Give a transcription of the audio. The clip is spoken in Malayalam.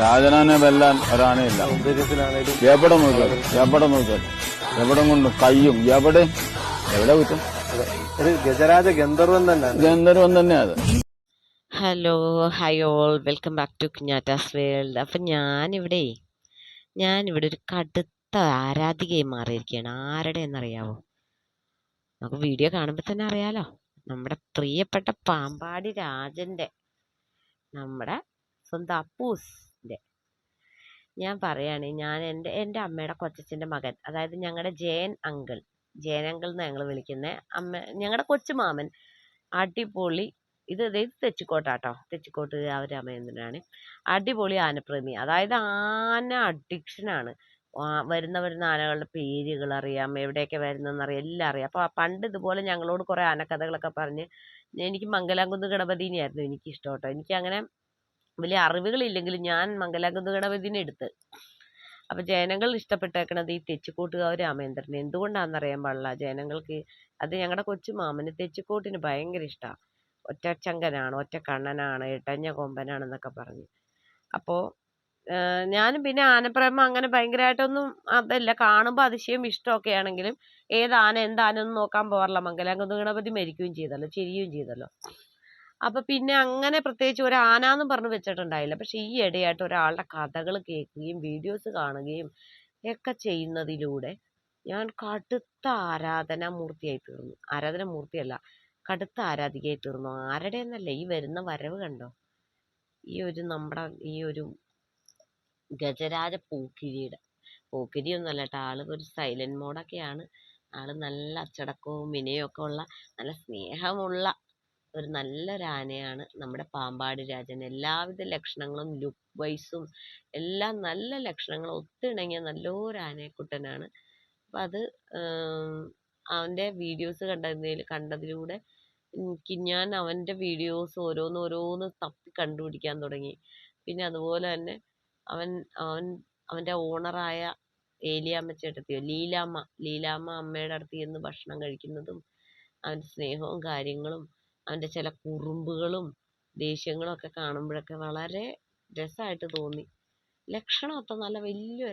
രാജനാനെ വെല്ലാൻ ഒരാണേ ഇല്ല. എവിടെ നോക്കിയാലും എവിടെ നോക്കിയാലും എവിടെ കൊണ്ട് കയ്യും? എവിടെ? എവിടെ കുറ്റം. ഗജരാജ ഗന്ധർവൻ തന്നെ ഗന്ധർവൻ തന്നെ അത്. Hello hi all welcome back to Kunjatta's world അപ്പം ഞാനിവിടെ ഞാനിവിടെ ഒരു കടുത്ത ആരാധികയായി മാറിയിരിക്കുകയാണ്. ആരുടെ എന്നറിയാവോ? നമുക്ക് വീഡിയോ കാണുമ്പോൾ തന്നെ അറിയാലോ. നമ്മുടെ പ്രിയപ്പെട്ട പാമ്പാടി രാജന്റെ നമ്മുടെ സ്വന്തം അപ്പൂസിന്റെ. ഞാൻ പറയാണ് ഞാൻ എന്റെ എന്റെ അമ്മയുടെ കൊച്ചച്ഛന്റെ മകൻ അതായത് ഞങ്ങളുടെ ജയൻ അങ്കിൾ. ജയൻ അങ്കിൾ എന്ന് ഞങ്ങൾ വിളിക്കുന്നത് അമ്മ ഞങ്ങളുടെ കൊച്ചുമാമൻ അടിപൊളി. ഇത് ഇത് തെച്ചിക്കോട്ടാട്ടോ തെച്ചിക്കോട്ട് രാമചന്ദ്രനാണ് അടിപൊളി ആനപ്രേമി. അതായത് ആന അഡിക്ഷനാണ് വരുന്ന വരുന്ന ആനകളുടെ പേരുകൾ അറിയാം എവിടെയൊക്കെ വരുന്നതെന്ന് അറിയാം എല്ലാം അറിയാം. അപ്പോൾ പണ്ട് ഇതുപോലെ ഞങ്ങളോട് കുറേ ആനക്കഥകളൊക്കെ പറഞ്ഞ് എനിക്ക് മംഗലാംകുന്ന് ഗണപതിനെയായിരുന്നു എനിക്ക് ഇഷ്ടം കേട്ടോ എനിക്ക് അങ്ങനെ വലിയ അറിവുകളില്ലെങ്കിലും ഞാൻ മംഗലാംകുന്ന് ഗണപതിനെ എടുത്ത് അപ്പോൾ ജനങ്ങൾ ഇഷ്ടപ്പെട്ടേക്കണത് ഈ തെച്ചിക്കോട്ടുകാവ് രാമേന്ദ്രനെ. എന്തുകൊണ്ടാണെന്നറിയാൻ പാടില്ല? ജനങ്ങൾക്ക് അത് ഞങ്ങളുടെ കൊച്ചു മാമന് തെച്ചിക്കോട്ടിന് ഭയങ്കര ഇഷ്ടമാണ് ഒറ്റച്ചങ്കനാണ് ഒറ്റ കണ്ണനാണ് ഇട്ടഞ്ഞ കൊമ്പനാണെന്നൊക്കെ പറഞ്ഞു. അപ്പോൾ ഞാനും പിന്നെ ആനപ്രേമം അങ്ങനെ ഭയങ്കരമായിട്ടൊന്നും അതല്ല. കാണുമ്പോൾ അതിശയം ഇഷ്ടമൊക്കെ ആണെങ്കിലും ഏത് ആന എന്ത് ആന ഒന്നും നോക്കാൻ പോകാറില്ല മംഗലാംകുന്ന് ഗണപതി മരിക്കുകയും ചെയ്തല്ലോ ചിരിയും ചെയ്തല്ലോ. അപ്പോൾ പിന്നെ അങ്ങനെ പ്രത്യേകിച്ച് ഒരു ആന പറഞ്ഞു വെച്ചിട്ടുണ്ടായില്ല. പക്ഷെ ഈ ഇടയായിട്ട് ഒരാളുടെ കഥകൾ കേൾക്കുകയും വീഡിയോസ് കാണുകയും ഒക്കെ ചെയ്യുന്നതിലൂടെ ഞാൻ കടുത്ത ആരാധന മൂർത്തിയായി തീർന്നു. ആരാധന മൂർത്തിയല്ല കടുത്ത ആരാധികയായി തീർന്നു. ആരുടെ എന്നല്ല ഈ വരുന്ന വരവ് കണ്ടോ? ഈ ഒരു നമ്മുടെ ഈ ഒരു ഗജരാജ പൂക്കിരിയുടെ പൂക്കിരി ഒന്നല്ല കേട്ടോ ആൾ ഒരു സൈലന്റ് മോഡൊക്കെയാണ്. ആൾ നല്ല അച്ചടക്കവും വിനയവും ഒക്കെ ഉള്ള നല്ല സ്നേഹമുള്ള ഒരു നല്ലൊരു ആനയാണ് നമ്മുടെ പാമ്പാടി രാജൻ. എല്ലാവിധ ലക്ഷണങ്ങളും ലുക്ക് വൈസും എല്ലാം നല്ല ലക്ഷണങ്ങളും ഒത്തിണങ്ങിയ നല്ലൊരു ആനക്കുട്ടനാണ്. അപ്പം അത് അവന്റെ വീഡിയോസ് കണ്ടതിൽ കണ്ടതിലൂടെ എനിക്ക് ഞാൻ അവന്റെ വീഡിയോസ് ഓരോന്ന് ഓരോന്ന് തപ്പി കണ്ടുപിടിക്കാൻ തുടങ്ങി. പിന്നെ അതുപോലെ തന്നെ അവൻ അവൻ അവന്റെ ഓണറായ ഏലിയാമ്മ ചേട്ടത്തിയോ ലീലാമ്മ ലീലാമ്മ അമ്മയുടെ അടുത്ത് ചെന്ന് ഭക്ഷണം കഴിക്കുന്നതും അവന്റെ സ്നേഹവും കാര്യങ്ങളും അവന്റെ ചില കുറുമ്പുകളും ദേഷ്യങ്ങളും ഒക്കെ കാണുമ്പോഴൊക്കെ വളരെ രസമായിട്ട് തോന്നി. ലക്ഷണമൊത്ത നല്ല വലിയ